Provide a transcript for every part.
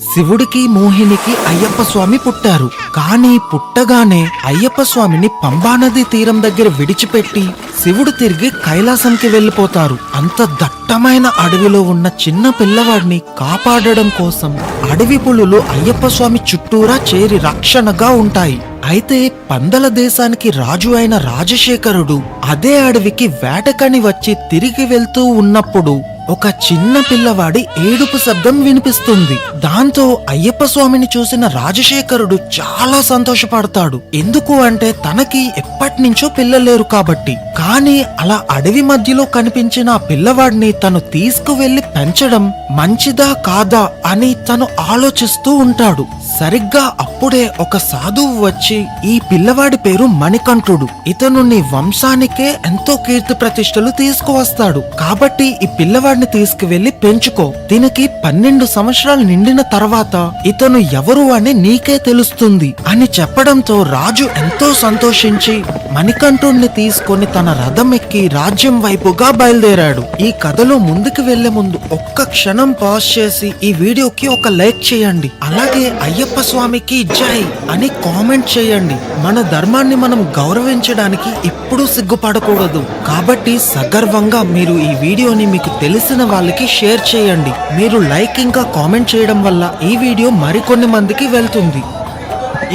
శివుడికి మోహినికి అయ్యప్ప స్వామి పుట్టారు. కానీ పుట్టగానే అయ్యప్ప స్వామిని పంబానది తీరం దగ్గర విడిచిపెట్టి శివుడు తిరిగి కైలాసంకి వెళ్ళిపోతారు. అంత దట్టమైన అడవిలో ఉన్న చిన్న పిల్లవాడిని కాపాడడం కోసం అడవి పులులు అయ్యప్ప స్వామి చుట్టూరా చేరి రక్షణగా ఉంటాయి. అయితే పందల దేశానికి రాజు అయిన రాజశేఖరుడు అదే అడవికి వేటకని వచ్చి తిరిగి వెళ్తూ ఉన్నప్పుడు ఒక చిన్న పిల్లవాడి ఏడుపు శబ్దం వినిపిస్తుంది. దాంతో అయ్యప్ప స్వామిని చూసిన రాజశేఖరుడు చాలా సంతోషపడతాడు. ఎందుకు అంటే తనకి ఎప్పటినుంచో పిల్లలేరు కాబట్టి. కానీ అలా అడవి మధ్యలో కనిపించిన ఆ పిల్లవాడిని తను తీసుకువెళ్ళి పెంచడం మంచిదా కాదా అని తను ఆలోచిస్తూ ఉంటాడు. సరిగ్గా అప్పుడే ఒక సాధువు వచ్చి ఈ పిల్లవాడి పేరు మణికంఠుడు. ఇతను నీ వంశానికే ఎంతో కీర్తి ప్రతిష్టలు తీసుకువస్తాడు. కాబట్టి ఈ పిల్లవాడిని తీసుకువెళ్ళి పెంచుకో. దీనికి పన్నెండు సంవత్సరాలు నిండిన తర్వాత ఇతను ఎవరు అని నీకే తెలుస్తుంది అని చెప్పడంతో రాజు ఎంతో సంతోషించి మణికంఠుణ్ణి తీసుకొని తన రథం ఎక్కి రాజ్యం వైపుగా బయలుదేరాడు. ఈ కథలో ముందుకు వెళ్ళే ముందు ఒక్క క్షణం పాజ్ చేసి ఈ వీడియోకి ఒక లైక్ చేయండి. అలాగే అయ్యప్ప స్వామికి జై అని కామెంట్ చేయండి. మన ధర్మాన్ని మనం గౌరవించడానికి ఇప్పుడు సిగ్గుపడకూడదు. కాబట్టి సగర్వంగా మీరు ఈ వీడియోని మీకు తెలిసిన వాళ్ళకి షేర్ చేయండి. మీరు లైక్ ఇంకా కామెంట్ చేయడం వల్ల ఈ వీడియో మరికొన్ని మందికి వెళ్తుంది.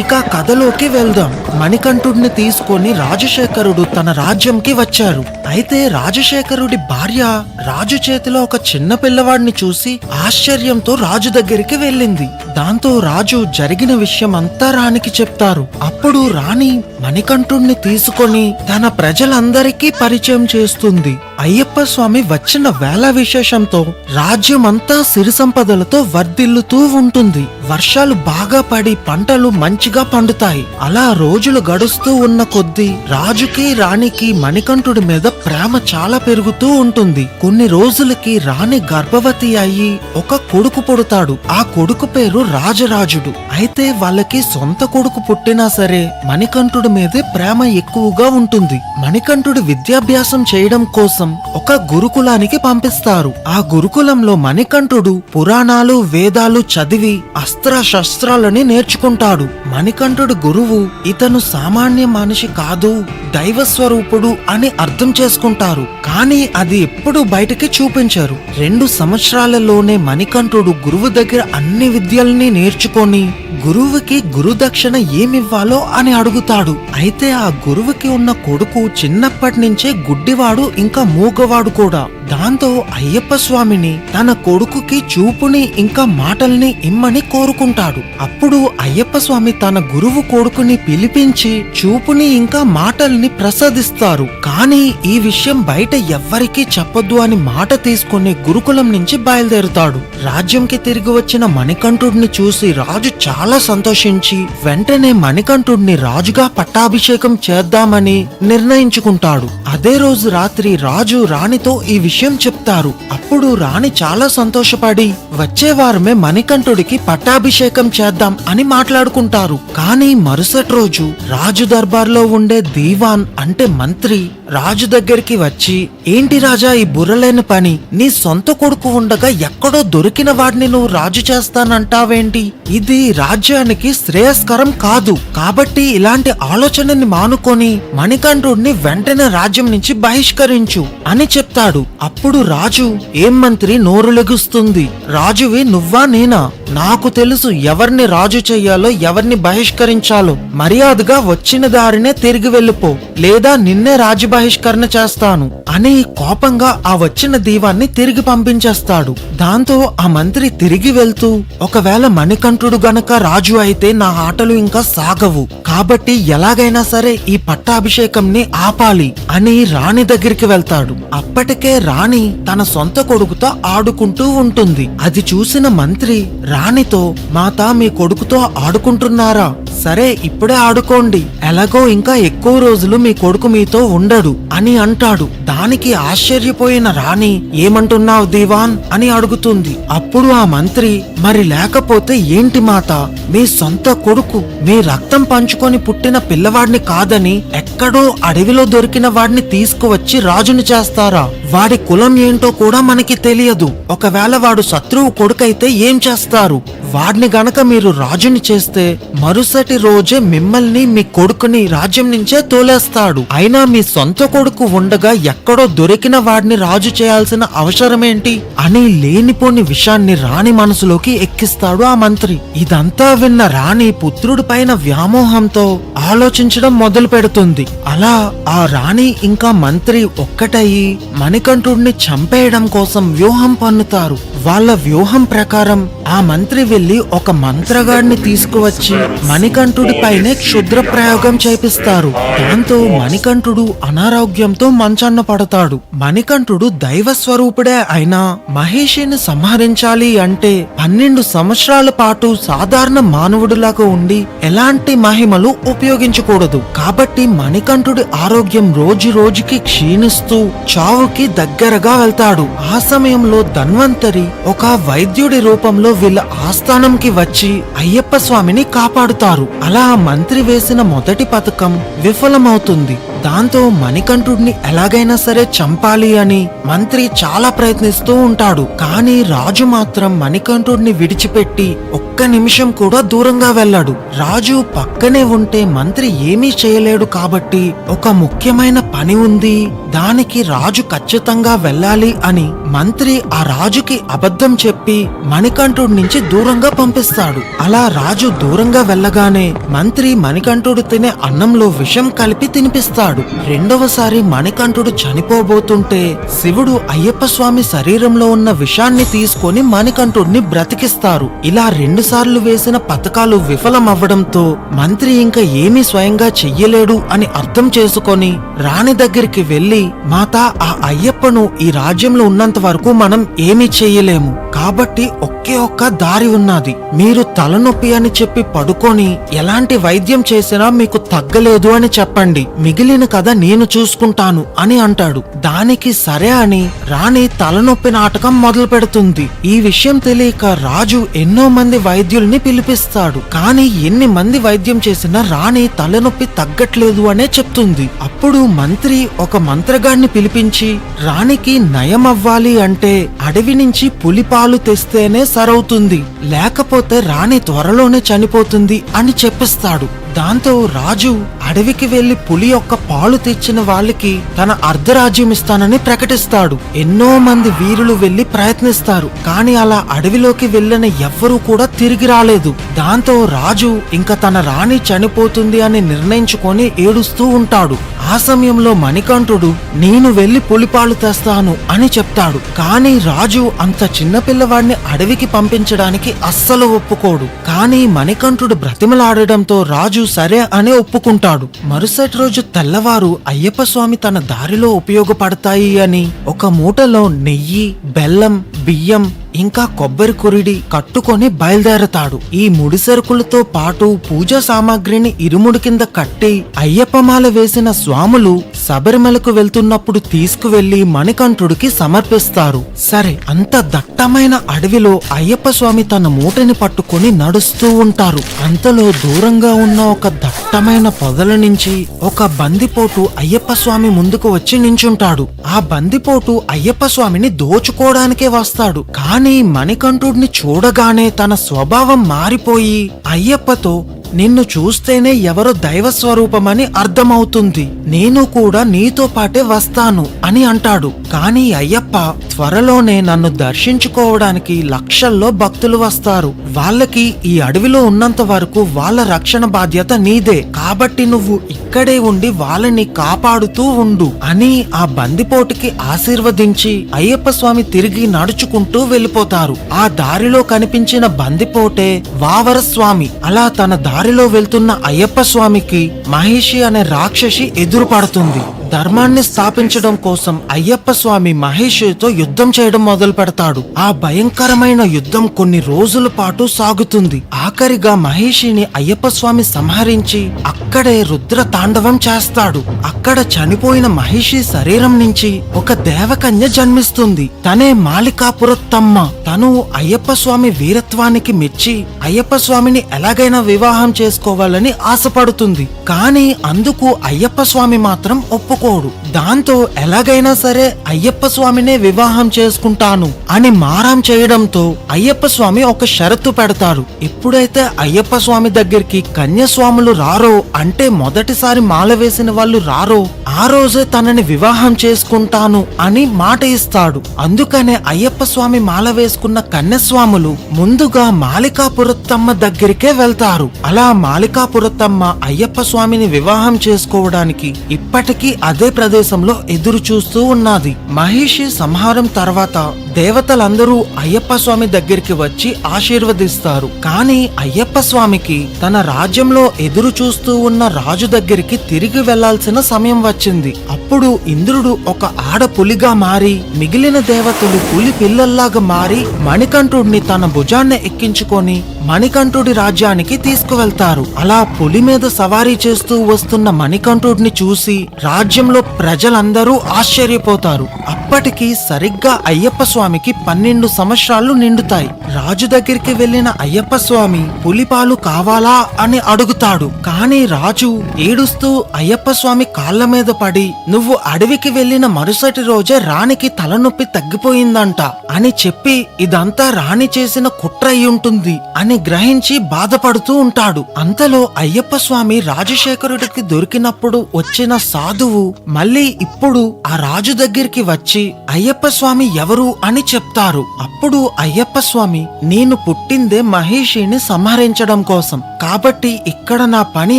ఇక కథలోకి వెళ్దాం. మణికంఠుడిని తీసుకొని రాజశేఖరుడు తన రాజ్యంకి వచ్చారు. అయితే రాజశేఖరుడి భార్య రాజు చేతిలో ఒక చిన్న పిల్లవాడిని చూసి ఆశ్చర్యంతో రాజు దగ్గరికి వెళ్ళింది. దాంతో రాజు జరిగిన విషయం అంతా రాణికి చెప్తారు. అప్పుడు రాణి మణికంఠుణ్ణి తీసుకొని తన ప్రజలందరికీ పరిచయం చేస్తుంది. అయ్యప్ప స్వామి వచ్చిన వేళ విశేషంతో రాజ్యం అంతా సిరి సంపదలతో వర్ధిల్లుతూ ఉంటుంది. వర్షాలు బాగా పడి పంటలు మంచిగా పండుతాయి. అలా రోజులు గడుస్తూ ఉన్న కొద్దీ రాజుకి రాణికి మణికంఠుడి మీద ప్రేమ చాలా పెరుగుతూ ఉంటుంది. కొన్ని రోజులకి రాణి గర్భవతి అయ్యి ఒక కొడుకు పుడతాడు. ఆ కొడుకు పేరు రాజరాజుడు. అయితే వాళ్ళకి సొంత కొడుకు పుట్టినా సరే మణికంఠుడి మీదే ప్రేమ ఎక్కువగా ఉంటుంది. మణికంఠుడు విద్యాభ్యాసం చేయడం కోసం ఒక గురుకులానికి పంపిస్తారు. ఆ గురుకులంలో మణికంఠుడు పురాణాలు వేదాలు చదివి అస్త్ర శస్త్రాలని నేర్చుకుంటాడు. మణికంఠుడు గురువు ఇతను సామాన్య మనిషి కాదు దైవ స్వరూపుడు అని అర్థం చేసుకుంటారు. కానీ అది ఎప్పుడు బయటకి చూపించారు. రెండు సంవత్సరాలలోనే మణికంఠుడు గురువు దగ్గర అన్ని విద్యల్ని నేర్చుకొని గురువుకి గురుదక్షిణ ఏమివ్వాలో అని అడుగుతాడు. అయితే ఆ గురువుకి ఉన్న కొడుకు చిన్నప్పటి నుంచే గుడ్డివాడు ఇంకా మూగవాడు కూడా. దాంతో అయ్యప్ప స్వామిని తన కొడుకుకి చూపుని ఇంకా మాటల్ని ఇమ్మని కోరుకుంటాడు. అప్పుడు అయ్యప్ప స్వామి తన గురువు కొడుకుని పిలిపించి చూపుని ఇంకా మాటల్ని ప్రసాదిస్తారు. కానీ ఈ విషయం బయట ఎవ్వరికీ చెప్పొద్దు అని మాట తీసుకుని గురుకులం నుంచి బయలుదేరుతాడు. రాజ్యంకి తిరిగి వచ్చిన మణికంఠుడిని చూసి రాజు చాలా సంతోషించి వెంటనే మణికంఠుడిని రాజుగా పట్టాభిషేకం చేద్దామని నిర్ణయించుకుంటాడు. అదే రోజు రాత్రి రాజు రాణితో ఈ విషయం చెప్తారు. అప్పుడు రాణి చాలా సంతోషపడి వచ్చే వారమే మణికంఠుడికి పట్టాభిషేకం చేద్దాం అని మాట్లాడుకుంటారు. కానీ మరుసటి రోజు రాజు దర్బార్లో ఉండే దీవాన్ అంటే మంత్రి రాజు దగ్గరికి వచ్చి ఏంటి రాజా ఈ బుర్రలేని పని? నీ సొంత కొడుకు ఉండగా ఎక్కడో దొరికిన వాడిని నువ్వు రాజు చేస్తానంటావేంటి? ఇది రాజ్యానికి శ్రేయస్కరం కాదు. కాబట్టి ఇలాంటి ఆలోచనని మానుకొని మణికంఠుడిని వెంటనే రాజ్యం నుంచి బహిష్కరించు అని చెప్తాడు. అప్పుడు రాజు ఏం మంత్రి నోరులెగుస్తుంది రాజువి నువ్వా నేనా? నాకు తెలుసు ఎవరిని రాజు చెయ్యాలో ఎవరిని బహిష్కరించాలో. మర్యాదగా వచ్చిన దారినే తిరిగి వెళ్ళిపో. లేదా నిన్నే రాజు బహిష్కరణ చేస్తాను. అని కోపంగా ఆ వచ్చిన దీవాన్ని తిరిగి పంపించేస్తాడు. దాంతో ఆ మంత్రి తిరిగి వెళ్తూ ఒకవేళ మణికంఠుడు గనక రాజు అయితే నా ఆటలు ఇంకా సాగవు. కాబట్టి ఎలాగైనా సరే ఈ పట్టాభిషేకంని ఆపాలి అని రాణి దగ్గరికి వెళ్తాడు. అప్పటికే రాణి తన సొంత కొడుకుతో ఆడుకుంటూ ఉంటుంది. అది చూసిన మంత్రి రాణితో మాతా మీ కొడుకుతో ఆడుకుంటున్నారా? సరే ఇప్పుడే ఆడుకోండి. ఎలాగో ఇంకా ఎక్కువ రోజులు మీ కొడుకు మీతో ఉండడు అని అంటాడు. దానికి ఆశ్చర్యపోయిన రాణి ఏమంటున్నావు దీవాన్? అని అడుగుతుంది. అప్పుడు ఆ మంత్రి మరి లేకపోతే ఏంటి మాత? మీ సొంత కొడుకు మీ రక్తం పంచుకొని పుట్టిన పిల్లవాడిని కాదని ఎక్కడో అడవిలో దొరికిన వాడిని తీసుకువచ్చి రాజుని చేస్తారా? వాడి కులం ఏంటో కూడా మనకి తెలియదు. ఒకవేళ వాడు శత్రువు కొడుకైతే ఏం చేస్తారు? వాడిని గనక మీరు రాజుని చేస్తే మరుసటి రోజే మిమ్మల్ని మీ కొడుకుని రాజ్యం నుంచే తోలేస్తాడు. అయినా మీ సొంత కొడుకు ఉండగా ఎక్కడో దొరికిన వాడిని రాజు చేయాల్సిన అవసరమేంటి? అని లేనిపోని విషయాన్ని రాణి మనసులోకి ఎక్కిస్తాడు ఆ మంత్రి. ఇదంతా విన్న రాణి పుత్రుడి పైన వ్యామోహంతో ఆలోచించడం మొదలు పెడుతుంది. అలా ఆ రాణి ఇంకా మంత్రి ఒక్కటయి మణికంఠుడిని చంపేయడం కోసం వ్యూహం పన్నుతారు. వాళ్ళ వ్యూహం ప్రకారం ఆ మంత్రి వెళ్ళి ఒక మంత్రగాడిని తీసుకువచ్చి మణికంఠుడి పైనే క్షుద్ర ప్రయోగం చేపిస్తారు. దాంతో మణికంఠుడు అనారోగ్యంతో మంచన్న పడతాడు. మణికంఠుడు దైవ స్వరూపుడే అయినా మహేషిని సంహరించాలి అంటే పన్నెండు సంవత్సరాల పాటు సాధారణ మానవుడిలాగా ఉండి ఎలాంటి మహిమలు ఉపయోగించకూడదు. కాబట్టి మణికంఠుడి ఆరోగ్యం రోజు రోజుకి క్షీణిస్తూ చావుకి దగ్గరగా వెళ్తాడు. ఆ సమయంలో ధన్వంతరి ఒక వైద్యుడి రూపంలో వీళ్ళ ఆస్థానంకి వచ్చి అయ్యప్ప స్వామిని కాపాడుతారు. అలా మంత్రి వేసిన మొదటి పథకం విఫలమవుతుంది. దాంతో మణికంఠుడిని ఎలాగైనా సరే చంపాలి అని మంత్రి చాలా ప్రయత్నిస్తూ ఉంటాడు. కానీ రాజు మాత్రం మణికంఠుడిని విడిచిపెట్టి ఒక్క నిమిషం కూడా దూరంగా వెళ్ళాడు. రాజు పక్కనే ఉంటే మంత్రి ఏమీ చేయలేడు కాబట్టి ఒక ముఖ్యమైన పని ఉంది. దానికి రాజు ఖచ్చితంగా వెళ్ళాలి అని మంత్రి ఆ రాజుకి అబద్ధం చెప్పి మణికంఠుడి నుంచి దూరంగా పంపిస్తాడు. అలా రాజు దూరంగా వెళ్ళగానే మంత్రి మణికంఠుడు తినే అన్నంలో విషం కలిపి తినిపిస్తాడు. రెండవసారి మణికంఠుడు చనిపోబోతుంటే శివుడు అయ్యప్ప స్వామి శరీరంలో ఉన్న విషాన్ని తీసుకొని మణికంఠుడిని బ్రతికిస్తారు. ఇలా రెండు సార్లు వేసిన పథకాలు విఫలమవ్వడంతో మంత్రి ఇంకా ఏమీ స్వయంగా చెయ్యలేడు అని అర్థం చేసుకొని రాణి దగ్గరికి వెళ్ళి మాత ఆ అయ్యప్పను ఈ రాజ్యంలో ఉన్నంత వరకు మనం ఏమీ చెయ్యలేము. కాబట్టి ఒకే ఒక్క దారి ఉన్నది. మీరు తలనొప్పి అని చెప్పి పడుకొని ఎలాంటి వైద్యం చేసినా మీకు తగ్గలేదు అని చెప్పండి. మిగిలిన కథ నేను చూసుకుంటాను అని అంటాడు. దానికి సరే అని రాణి తలనొప్పి నాటకం మొదలు పెడుతుంది. ఈ విషయం తెలియక రాజు ఎన్నో మంది వైద్యుల్ని పిలిపిస్తాడు. కానీ ఎన్ని మంది వైద్యం చేసినా రాణి తలనొప్పి తగ్గట్లేదు అనే చెప్తుంది. అప్పుడు మంత్రి ఒక మంత్రగాడిని పిలిపించి రాణికి నయం అవ్వాలి అంటే అడవి నుంచి పులిపాలు తెస్తేనే సరవుతుంది. లేకపోతే రాణి త్వరలోనే చనిపోతుంది అని చెప్పిస్తాడు. దాంతో రాజు అడవికి వెళ్ళి పులి యొక్క పాలు తెచ్చిన వాళ్ళకి తన అర్ధరాజ్యం ఇస్తానని ప్రకటిస్తాడు. ఎన్నో మంది వీరులు వెళ్ళి ప్రయత్నిస్తారు కానీ అలా అడవిలోకి వెళ్ళిన ఎవ్వరూ కూడా తిరిగి రాలేదు. దాంతో రాజు ఇంకా తన రాణి చనిపోతుంది అని నిర్ణయించుకొని ఏడుస్తూ ఉంటాడు. ఆ సమయంలో మణికంఠుడు నేను వెళ్ళి పులిపాలు తెస్తాను అని చెప్తాడు. కానీ రాజు అంత చిన్న పిల్లవాడిని అడవికి పంపించడానికి అస్సలు ఒప్పుకోడు. కానీ మణికంఠుడు బ్రతిమలాడడంతో రాజు సరే అని ఒప్పుకుంటాడు. మరుసటి రోజు తెల్లవారు అయ్యప్ప స్వామి తన దారిలో ఉపయోగపడతాయి అని ఒక మూటలో నెయ్యి బెల్లం బియ్యం ఇంకా కొబ్బరి కురిడి కట్టుకొని బయలుదేరతాడు. ఈ ముడి సరుకులతో పాటు పూజా సామాగ్రిని ఇరుముడి కింద కట్టి అయ్యప్పమాల వేసిన స్వాములు శబరిమలకు వెళ్తున్నప్పుడు తీసుకువెళ్ళి మణికంఠుడికి సమర్పిస్తారు. సరే అంత దట్టమైన అడవిలో అయ్యప్ప స్వామి తన మూటని పట్టుకొని నడుస్తూ ఉంటారు. అంతలో దూరంగా ఉన్న ఒక దట్టమైన పొదల నుంచి ఒక బందిపోటు అయ్యప్ప స్వామి ముందుకు వచ్చి నించుంటాడు. ఆ బందిపోటు అయ్యప్ప స్వామిని దోచుకోవడానికే వస్తాడు. కానీ మణికంఠుడిని చూడగానే తన స్వభావం మారిపోయి అయ్యప్పతో నిన్ను చూస్తేనే ఎవరో దైవ స్వరూపమని అర్థమవుతుంది. నేను కూడా నీతో పాటే వస్తాను అని అంటాడు. కానీ అయ్యప్ప త్వరలోనే నన్ను దర్శించుకోవడానికి లక్షల్లో భక్తులు వస్తారు. వాళ్ళకి ఈ అడవిలో ఉన్నంత వరకు వాళ్ళ రక్షణ బాధ్యత నీదే. కాబట్టి నువ్వు ఇక్కడే ఉండి వాళ్ళని కాపాడుతూ ఉండు అని ఆ బందిపోటుకి ఆశీర్వదించి అయ్యప్ప స్వామి తిరిగి నడుచుకుంటూ వెళ్ళిపోతారు. ఆ దారిలో కనిపించిన బందిపోటే వావరస్వామి. అలా తన దారి దారిలో వెళ్తున్న అయ్యప్ప స్వామికి మహిషి అనే రాక్షసి ఎదురుపడుతుంది. ధర్మాన్ని స్థాపించడం కోసం అయ్యప్ప స్వామి మహేషితో యుద్ధం చేయడం మొదలు పెడతాడు. ఆ భయంకరమైన యుద్ధం కొన్ని రోజుల పాటు సాగుతుంది. ఆఖరిగా మహేషిని అయ్యప్ప స్వామి సంహరించి అక్కడే రుద్ర తాండవం చేస్తాడు. అక్కడ చనిపోయిన మహిషి శరీరం నుంచి ఒక దేవకన్య జన్మిస్తుంది. తనే మాలికాపురత్తమ్మ. తను అయ్యప్ప స్వామి వీరత్వానికి మెచ్చి అయ్యప్ప స్వామిని ఎలాగైనా వివాహం చేసుకోవాలని ఆశపడుతుంది. కానీ అందుకు అయ్యప్ప స్వామి మాత్రం ఒప్పుకోడు. దాంతో ఎలాగైనా సరే అయ్యప్ప స్వామినే వివాహం చేసుకుంటాను అని మారం చేయడంతో అయ్యప్ప స్వామి ఒక షరతు పెడతారు. ఎప్పుడైతే అయ్యప్ప స్వామి దగ్గరికి కన్యస్వాములు రారో అంటే మొదటిసారి మాల వేసిన వాళ్ళు రారో ఆ రోజే తనని వివాహం చేసుకుంటాను అని మాట ఇస్తాడు. అందుకనే అయ్యప్ప స్వామి మాల వేసుకున్న కన్యస్వాములు ముందుగా మాలికాపురత్తమ్మ దగ్గరికే వెళ్తారు. అలా మాలికాపురత్తమ్మ అయ్యప్ప స్వామిని వివాహం చేసుకోవడానికి ఇప్పటికీ అదే ప్రదేశంలో ఎదురు చూస్తూ ఉన్నది. మహిషి సంహారం తర్వాత దేవతలందరూ అయ్యప్ప స్వామి దగ్గరికి వచ్చి ఆశీర్వదిస్తారు. కానీ అయ్యప్ప స్వామికి తన రాజ్యంలో ఎదురు చూస్తూ ఉన్న రాజు దగ్గరికి తిరిగి వెళ్ళాల్సిన సమయం వచ్చింది. అప్పుడు ఇంద్రుడు ఒక ఆడ పులిగా మారి మిగిలిన దేవతలు పులి పిల్లల్లాగా మారి మణికంఠుడిని తన భుజాన్ని ఎక్కించుకొని మణికంఠుడి రాజ్యానికి తీసుకువెళ్తారు. అలా పులి మీద సవారీ చేస్తూ వస్తున్న మణికంఠుడిని చూసి రాజ్యంలో ప్రజలందరూ ఆశ్చర్యపోతారు. ఇప్పటికీ సరిగ్గా అయ్యప్ప స్వామికి పన్నెండు సంవత్సరాలు నిండుతాయి. రాజు దగ్గరికి వెళ్ళిన అయ్యప్ప స్వామి పులిపాలు కావాలా? అని అడుగుతాడు. కానీ రాజు ఏడుస్తూ అయ్యప్ప స్వామి కాళ్ళ మీద పడి నువ్వు అడవికి వెళ్ళిన మరుసటి రోజే రాణికి తలనొప్పి తగ్గిపోయిందంట అని చెప్పి ఇదంతా రాణి చేసిన కుట్ర ఉంటుంది అని గ్రహించి బాధపడుతూ ఉంటాడు. అంతలో అయ్యప్ప స్వామి రాజశేఖరుడికి దొరికినప్పుడు వచ్చిన సాధువు మళ్ళీ ఇప్పుడు ఆ రాజు దగ్గరికి వచ్చి వచ్చి అయ్యప్ప స్వామి ఎవరు అని చెప్తారు. అప్పుడు అయ్యప్ప స్వామి నేను పుట్టిందే మహేషిని సంహరించడం కోసం. కాబట్టి ఇక్కడ నా పని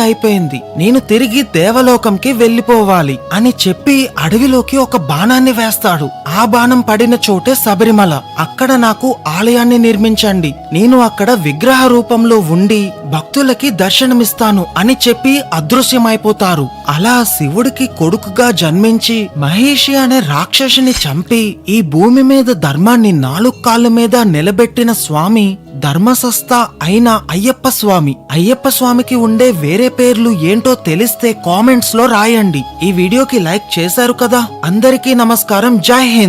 అయిపోయింది. నేను తిరిగి దేవలోకంకి వెళ్ళిపోవాలి అని చెప్పి అడవిలోకి ఒక బాణాన్ని వేస్తాడు. ఆ బాణం పడిన చోటే శబరిమల. అక్కడ నాకు ఆలయాన్ని నిర్మించండి. నేను అక్కడ విగ్రహ రూపంలో ఉండి భక్తులకి దర్శనమిస్తాను అని చెప్పి అదృశ్యమైపోతారు. అలా శివుడికి కొడుకుగా జన్మించి మహేషి అనే రాక్షసుని చంపి ఈ భూమి మీద ధర్మాన్ని నాలుగు కాళ్ళ మీద నిలబెట్టిన స్వామి ధర్మసస్థ అయిన అయ్యప్ప స్వామి. అయ్యప్ప స్వామికి ఉండే వేరే పేర్లు ఏంటో తెలిస్తే కామెంట్స్లో రాయండి. ఈ వీడియోకి లైక్ చేశారు కదా? అందరికీ నమస్కారం. జై హింద్.